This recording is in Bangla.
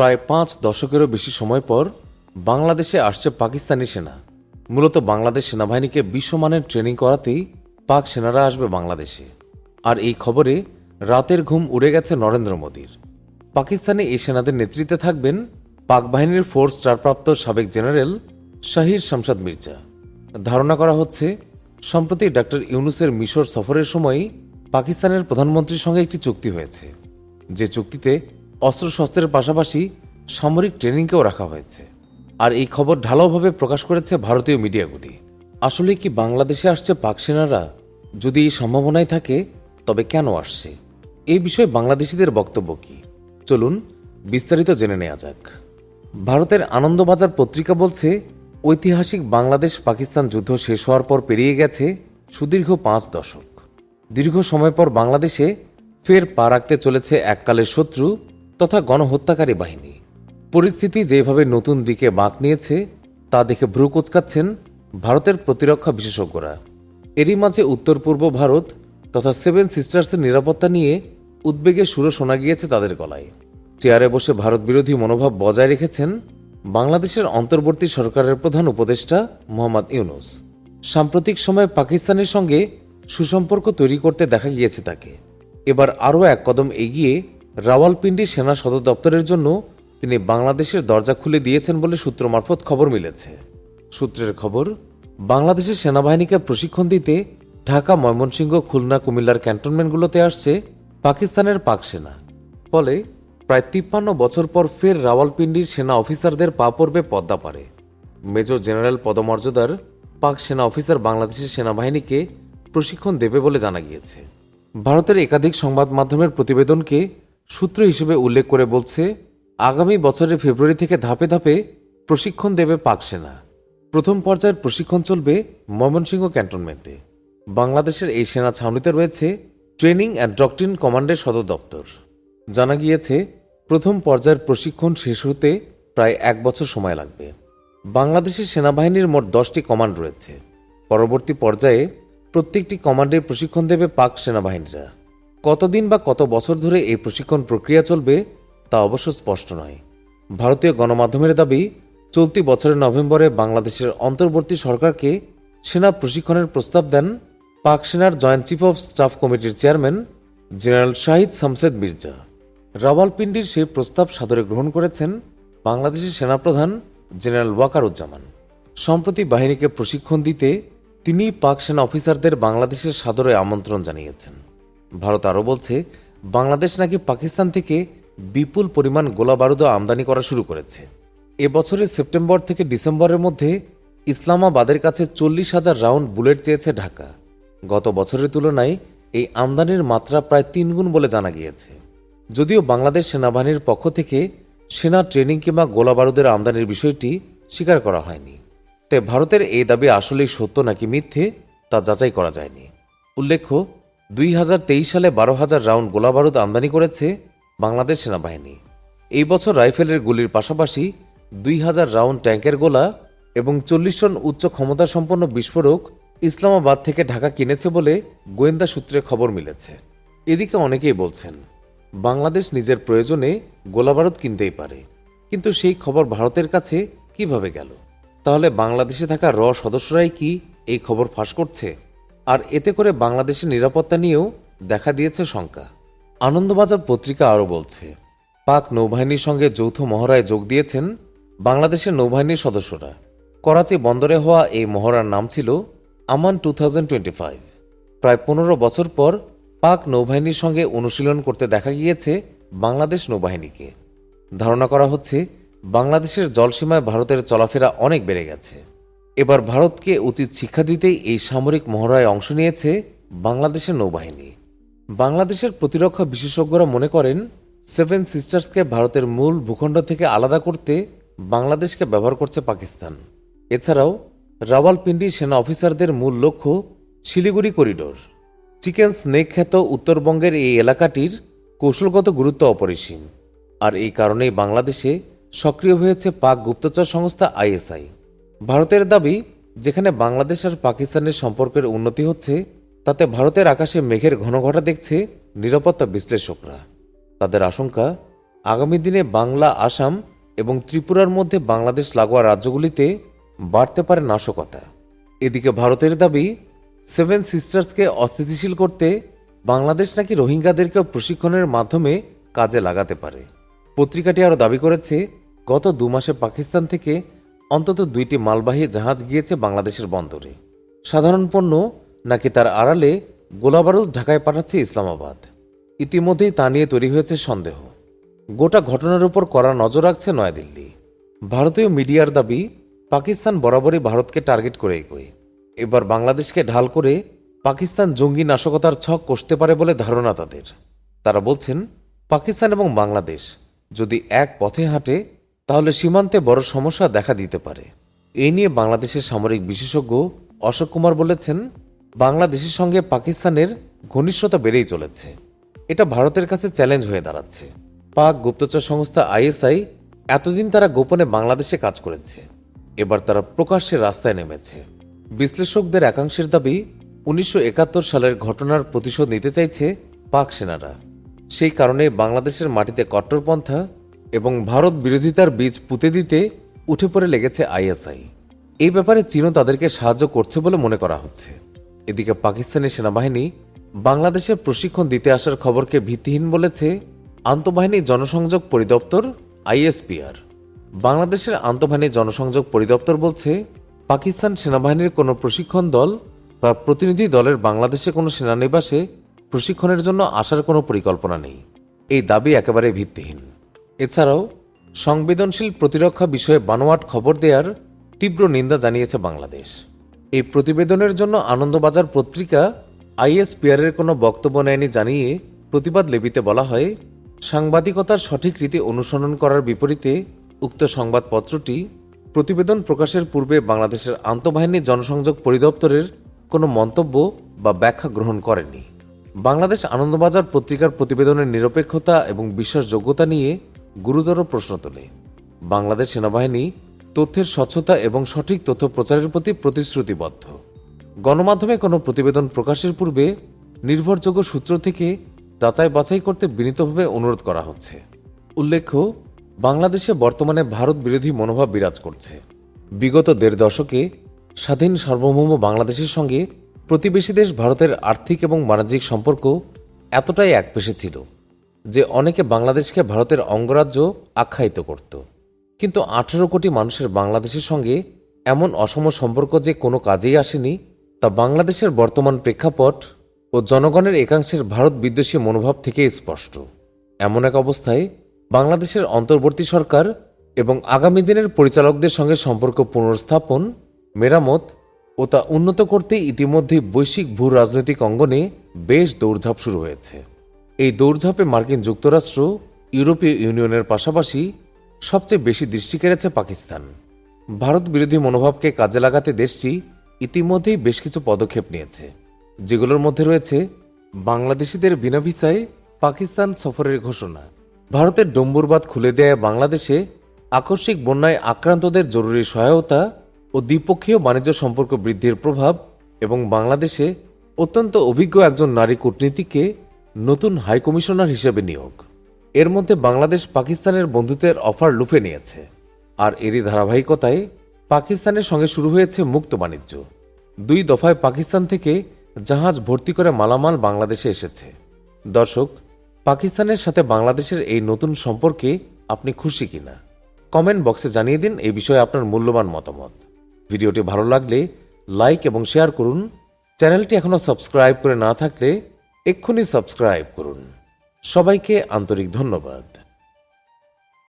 প্রায় পাঁচ দশকেরও বেশি সময় পর বাংলাদেশে আসছে পাকিস্তানি সেনা। মূলত বাংলাদেশ সেনাবাহিনীকে বিশ্বমানের ট্রেনিং করাতেই পাক সেনারা আসবে বাংলাদেশে। আর এই খবরে রাতের ঘুম উড়ে গেছে নরেন্দ্র মোদীর। পাকিস্তানে এই সেনাদের নেতৃত্বে থাকবেন পাক বাহিনীর ফোর স্টারপ্রাপ্ত সাবেক জেনারেল শাহির শামসাদ মির্জা। ধারণা করা হচ্ছে, সম্প্রতি ডক্টর ইউনুসের মিশর সফরের সময় পাকিস্তানের প্রধানমন্ত্রীর সঙ্গে একটি চুক্তি হয়েছে। যে চুক্তিতে অস্ত্রশস্ত্রের পাশাপাশি সামরিক ট্রেনিংকেও রাখা হয়েছে। আর এই খবর ঢালাওভাবে প্রকাশ করেছে ভারতীয় মিডিয়াগুলি। আসলে কি বাংলাদেশে আসছে পাক সেনারা? যদি এই সম্ভাবনাই থাকে, তবে কেন আসছে? এই বিষয়ে বাংলাদেশিদের বক্তব্য কি? চলুন বিস্তারিত জেনে নেওয়া যাক। ভারতের আনন্দবাজার পত্রিকা বলছে, ঐতিহাসিক বাংলাদেশ পাকিস্তান যুদ্ধ শেষ হওয়ার পর পেরিয়ে গেছে সুদীর্ঘ পাঁচ দশক। দীর্ঘ সময় পর বাংলাদেশে ফের পা রাখতে চলেছে এককালের শত্রু তথা গণহত্যাকারী বাহিনী। পরিস্থিতি যেভাবে নতুন দিকে বাঁক নিয়েছে, তা দেখে ভ্রু কোচকাচ্ছেন ভারতের প্রতিরক্ষা বিশেষজ্ঞরা। এরই মাঝে উত্তর পূর্ব ভারত তথা সেভেন সিস্টার্সের নিরাপত্তা নিয়ে উদ্বেগের সুরও শোনা গিয়েছে তাদের গলায়। চেয়ারে বসে ভারত বিরোধী মনোভাব বজায় রেখেছেন বাংলাদেশের অন্তর্বর্তী সরকারের প্রধান উপদেষ্টা মোহাম্মদ ইউনুস। সাম্প্রতিক সময়ে পাকিস্তানের সঙ্গে সুসম্পর্ক তৈরি করতে দেখা গিয়েছে তাকে। এবার আরও এক কদম এগিয়ে রাওয়ালপিন্ডি সেনা সদর দপ্তরের জন্য তিনি বাংলাদেশের দরজা খুলে দিয়েছেন বলে সূত্র মারফত খবর মিলেছে। সূত্রের খবর, বাংলাদেশের সেনাবাহিনীকে প্রশিক্ষণ দিতে ঢাকা, ময়মনসিংহ, খুলনা, কুমিল্লার ক্যান্টনমেন্টগুলোতে আসছে পাকিস্তানের পাক সেনা। ফলে প্রায় তিপ্পান্ন বছর পর ফের রাওয়ালপিন্ডির সেনা অফিসারদের পা পড়বে পদ্মা পারে মেজর জেনারেল পদমর্যাদার পাক সেনা অফিসার বাংলাদেশের সেনাবাহিনীকে প্রশিক্ষণ দেবে বলে জানা গিয়েছে। ভারতের একাধিক সংবাদ মাধ্যমের প্রতিবেদনকে সূত্র হিসেবে উল্লেখ করে বলছে, আগামী বছরের ফেব্রুয়ারি থেকে ধাপে ধাপে প্রশিক্ষণ দেবে পাক সেনা। প্রথম পর্যায়ের প্রশিক্ষণ চলবে ময়মনসিংহ ক্যান্টনমেন্টে। বাংলাদেশের এই সেনা ছাউনিতে রয়েছে ট্রেনিং অ্যান্ড ডক্ট্রিন কমান্ডের সদর দপ্তর। জানা গিয়েছে, প্রথম পর্যায়ের প্রশিক্ষণ শেষ হতে প্রায় এক বছর সময় লাগবে। বাংলাদেশের সেনাবাহিনীর মোট দশটি কমান্ড রয়েছে। পরবর্তী পর্যায়ে প্রত্যেকটি কমান্ডের প্রশিক্ষণ দেবে পাক সেনাবাহিনীরা। কতদিন বা কত বছর ধরে এই প্রশিক্ষণ প্রক্রিয়া চলবে তা অবশ্য স্পষ্ট নয়। ভারতীয় গণমাধ্যমের দাবি, চলতি বছরের নভেম্বরে বাংলাদেশের অন্তর্বর্তী সরকারকে সেনা প্রশিক্ষণের প্রস্তাব দেন পাক সেনার জয়েন্ট চিফ অফ স্টাফ কমিটির চেয়ারম্যান জেনারেল শাহিদ শামসেদ মির্জা। রাওয়ালপিন্ডির সেই প্রস্তাব সাদরে গ্রহণ করেছেন বাংলাদেশের সেনাপ্রধান জেনারেল ওয়াকারুজ্জামান। সম্প্রতি বাহিনীকে প্রশিক্ষণ দিতে তিনি পাক সেনা অফিসারদের বাংলাদেশের সাদরে আমন্ত্রণ জানিয়েছেন। ভারত আরও বলছে, বাংলাদেশ নাকি পাকিস্তান থেকে বিপুল পরিমাণ গোলা বারুদ আমদানি করা শুরু করেছে। এবছরের সেপ্টেম্বর থেকে ডিসেম্বরের মধ্যে ইসলামাবাদের কাছে চল্লিশ হাজার রাউন্ড বুলেট চেয়েছে ঢাকা। গত বছরের তুলনায় এই আমদানির মাত্রা প্রায় তিনগুণ বলে জানা গিয়েছে। যদিও বাংলাদেশ সেনাবাহিনীর পক্ষ থেকে সেনা ট্রেনিং কিংবা গোলা বারুদের আমদানির বিষয়টি স্বীকার করা হয়নি। তাই ভারতের এই দাবি আসলেই সত্য নাকি মিথ্যে, তা যাচাই করা যায়নি। উল্লেখ্য দুই হাজার তেইশ সালে বারো হাজার রাউন্ড গোলা বারুদ আমদানি করেছে বাংলাদেশ সেনাবাহিনী। এই বছর রাইফেলের গুলির পাশাপাশি দুই হাজার রাউন্ড ট্যাঙ্কের গোলা এবং চল্লিশ টন উচ্চ ক্ষমতা সম্পন্ন বিস্ফোরক ইসলামাবাদ থেকে ঢাকা কিনেছে বলে গোয়েন্দা সূত্রে খবর মিলেছে। এদিকে অনেকেই বলছেন, বাংলাদেশ নিজের প্রয়োজনে গোলাবারুদ কিনতেই পারে, কিন্তু সেই খবর ভারতের কাছে কীভাবে গেল? তাহলে বাংলাদেশে থাকা র সদস্যরাই কি এই খবর ফাঁস করছে? আর এতে করে বাংলাদেশের নিরাপত্তা নিয়েও দেখা দিয়েছে শঙ্কা। আনন্দবাজার পত্রিকা আরও বলছে, পাক নৌবাহিনীর সঙ্গে যৌথ মহড়ায় যোগ দিয়েছেন বাংলাদেশের নৌবাহিনীর সদস্যরা। করাচি বন্দরে হওয়া এই মহড়ার নাম ছিল আমান টু প্রায় পনেরো বছর পর পাক নৌবাহিনীর সঙ্গে অনুশীলন করতে দেখা গিয়েছে বাংলাদেশ নৌবাহিনীকে। ধারণা করা হচ্ছে, বাংলাদেশের জলসীমায় ভারতের চলাফেরা অনেক বেড়ে গেছে। এবার ভারতকে উচিত শিক্ষা দিতেই এই সামরিক মহড়ায় অংশ নিয়েছে বাংলাদেশের নৌবাহিনী। বাংলাদেশের প্রতিরক্ষা বিশেষজ্ঞরা মনে করেন সেভেন সিস্টার্সকে ভারতের মূল ভূখণ্ড থেকে আলাদা করতে বাংলাদেশকে ব্যবহার করছে পাকিস্তান। এছাড়াও, রাওয়ালপিন্ডি সেনা অফিসারদের মূল লক্ষ্য শিলিগুড়ি করিডোর। চিকেন স্নেক খ্যাত উত্তরবঙ্গের এই এলাকাটির কৌশলগত গুরুত্ব অপরিসীম। আর এই কারণেই বাংলাদেশে সক্রিয় হয়েছে পাক গুপ্তচর সংস্থা আইএসআই। ভারতের দাবি, যেখানে বাংলাদেশ আর পাকিস্তানের সম্পর্কের উন্নতি হচ্ছে, তাতে ভারতের আকাশে মেঘের ঘন ঘটা দেখছে নিরাপত্তা বিশ্লেষকরা। তাদের আশঙ্কা, আগামী দিনে বাংলা, আসাম এবং ত্রিপুরার মধ্যে বাংলাদেশ লাগোয়া রাজ্যগুলিতে বাড়তে পারে নাশকতা। এদিকে ভারতের দাবি, সেভেন সিস্টার্সকে অস্থিতিশীল করতে বাংলাদেশ নাকি রোহিঙ্গাদেরকেও প্রশিক্ষণের মাধ্যমে কাজে লাগাতে পারে। পত্রিকাটি আরও দাবি করেছে, গত দু মাসে পাকিস্তান থেকে অন্তত দুইটি মালবাহী জাহাজ গিয়েছে বাংলাদেশের বন্দরে। সাধারণ পণ্য নাকি তার আড়ালে গোলাবারুদ ঢাকায় পাঠাচ্ছে ইসলামাবাদ? ইতিমধ্যেই তা নিয়ে তৈরি হয়েছে সন্দেহ। গোটা ঘটনার উপর কড়া নজর রাখছে নয়াদিল্লি। ভারতীয় মিডিয়ার দাবি, পাকিস্তান বরাবরই ভারতকে টার্গেট করে এগোয় এবার বাংলাদেশকে ঢাল করে পাকিস্তান জঙ্গি নাশকতার ছক কষতে পারে বলে ধারণা তাদের। তারা বলছেন, পাকিস্তান এবং বাংলাদেশ যদি এক পথে হাঁটে তাহলে সীমান্তে বড় সমস্যা দেখা দিতে পারে। এই নিয়ে বাংলাদেশের সামরিক বিশেষজ্ঞ অশোক কুমার বলেছেন, বাংলাদেশের সঙ্গে পাকিস্তানের ঘনিষ্ঠতা বেড়েই চলেছে। এটা ভারতের কাছে চ্যালেঞ্জ হয়ে দাঁড়াচ্ছে। পাক গুপ্তচর সংস্থা আইএসআই এতদিন তারা গোপনে বাংলাদেশে কাজ করেছে। এবার তারা প্রকাশ্যে রাস্তায় নেমেছে। বিশ্লেষকদের একাংশের দাবি, উনিশশো একাত্তর সালের ঘটনার প্রতিশোধ নিতে চাইছে পাক সেনারা। সেই কারণে বাংলাদেশের মাটিতে কট্টরপন্থা এবং ভারত বিরোধিতার বীজ পুঁতে দিতে উঠে পড়ে লেগেছে আইএসআই। এই ব্যাপারে চীনও তাদেরকে সাহায্য করছে বলে মনে করা হচ্ছে। এদিকে পাকিস্তানি সেনাবাহিনী বাংলাদেশে প্রশিক্ষণ দিতে আসার খবরকে ভিত্তিহীন বলেছে আন্তঃবাহিনী জনসংযোগ পরিদপ্তর আইএসপিআর বাংলাদেশের আন্তঃবাহিনী জনসংযোগ পরিদপ্তর বলছে, পাকিস্তান সেনাবাহিনীর কোনো প্রশিক্ষণ দল বা প্রতিনিধি দলের বাংলাদেশে কোনো সেনানিবাসে প্রশিক্ষণের জন্য আসার কোনো পরিকল্পনা নেই। এই দাবি একেবারে ভিত্তিহীন। এছাড়াও, সংবেদনশীল প্রতিরক্ষা বিষয়ে বানোয়াট খবর দেওয়ার তীব্র নিন্দা জানিয়েছে বাংলাদেশ। এই প্রতিবেদনের জন্য আনন্দবাজার পত্রিকা আইএসপিআরের কোনো বক্তব্য নেয়নি জানিয়ে প্রতিবাদ লেবিতে বলা হয়, সাংবাদিকতার সঠিক রীতি অনুসরণ করার বিপরীতে উক্ত সংবাদপত্রটি প্রতিবেদন প্রকাশের পূর্বে বাংলাদেশের আন্তঃবাহিনী জনসংযোগ পরিদপ্তরের কোনো মন্তব্য বা ব্যাখ্যা গ্রহণ করেনি। বাংলাদেশ আনন্দবাজার পত্রিকার প্রতিবেদনের নিরপেক্ষতা এবং বিশ্বাসযোগ্যতা নিয়ে গুরুতর প্রশ্ন তোলে। বাংলাদেশ সেনাবাহিনী তথ্যের স্বচ্ছতা এবং সঠিক তথ্য প্রচারের প্রতি প্রতিশ্রুতিবদ্ধ। গণমাধ্যমে কোনো প্রতিবেদন প্রকাশের পূর্বে নির্ভরযোগ্য সূত্র থেকে যাচাই বাছাই করতে বিনীতভাবে অনুরোধ করা হচ্ছে। উল্লেখ্য, বাংলাদেশে বর্তমানে ভারত বিরোধী মনোভাব বিরাজ করছে। বিগত দেড় দশকে স্বাধীন সার্বভৌম বাংলাদেশের সঙ্গে প্রতিবেশী দেশ ভারতের আর্থিক এবং বাণিজ্যিক সম্পর্ক এতটাই একপেশে ছিল। যে অনেকে বাংলাদেশকে ভারতের অঙ্গরাজ্য আখ্যায়িত করত। কিন্তু আঠারো কোটি মানুষের বাংলাদেশের সঙ্গে এমন অসম সম্পর্ক যে কোনো কাজেই আসেনি, তা বাংলাদেশের বর্তমান প্রেক্ষাপট ও জনগণের একাংশের ভারত বিদ্বেষী মনোভাব থেকে স্পষ্ট। এমন এক অবস্থায় বাংলাদেশের অন্তর্বর্তী সরকার এবং আগামী দিনের পরিচালকদের সঙ্গে সম্পর্ক পুনর্স্থাপন, মেরামত ও তা উন্নত করতে ইতিমধ্যে বৈশ্বিক ভূ রাজনৈতিক অঙ্গনে বেশ দৌড়ঝাঁপ শুরু হয়েছে। এই দৌড়ঝাঁপে মার্কিন যুক্তরাষ্ট্র, ইউরোপীয় ইউনিয়নের পাশাপাশি সবচেয়ে বেশি দৃষ্টি কেড়েছে পাকিস্তান। ভারত বিরোধী মনোভাবকে কাজে লাগাতে দেশটি ইতিমধ্যেই বেশ কিছু পদক্ষেপ নিয়েছে, যেগুলোর মধ্যে রয়েছে বাংলাদেশিদের বিনা ভিসায় পাকিস্তান সফরের ঘোষণা। ভারতের ডম্বুরবাদ খুলে দেয় বাংলাদেশে আকস্মিক বন্যায় আক্রান্তদের জরুরি সহায়তা ও দ্বিপক্ষীয় বাণিজ্য সম্পর্ক বৃদ্ধির প্রভাব এবং বাংলাদেশে অত্যন্ত অভিজ্ঞ একজন নারী কূটনীতিককে নতুন হাইকমিশনার হিসেবে নিয়োগ। এর মধ্যে বাংলাদেশ পাকিস্তানের বন্ধুত্বের অফার লুফে নিয়েছে। আর এরই ধারাবাহিকতায় পাকিস্তানের সঙ্গে শুরু হয়েছে মুক্ত বাণিজ্য। দুই দফায় পাকিস্তান থেকে জাহাজ ভর্তি করে মালামাল বাংলাদেশে এসেছে। দর্শক, পাকিস্তানের সাথে বাংলাদেশের এই নতুন সম্পর্কে আপনি খুশি কিনা? কমেন্ট বক্সে জানিয়ে দিন এই বিষয়ে আপনার মূল্যবান মতামত। ভিডিওটি ভালো লাগলে লাইক এবং শেয়ার করুন। চ্যানেলটি এখনও সাবস্ক্রাইব করে না থাকলে এক্ষুনি সাবস্ক্রাইব করুন। সবাইকে আন্তরিক ধন্যবাদ।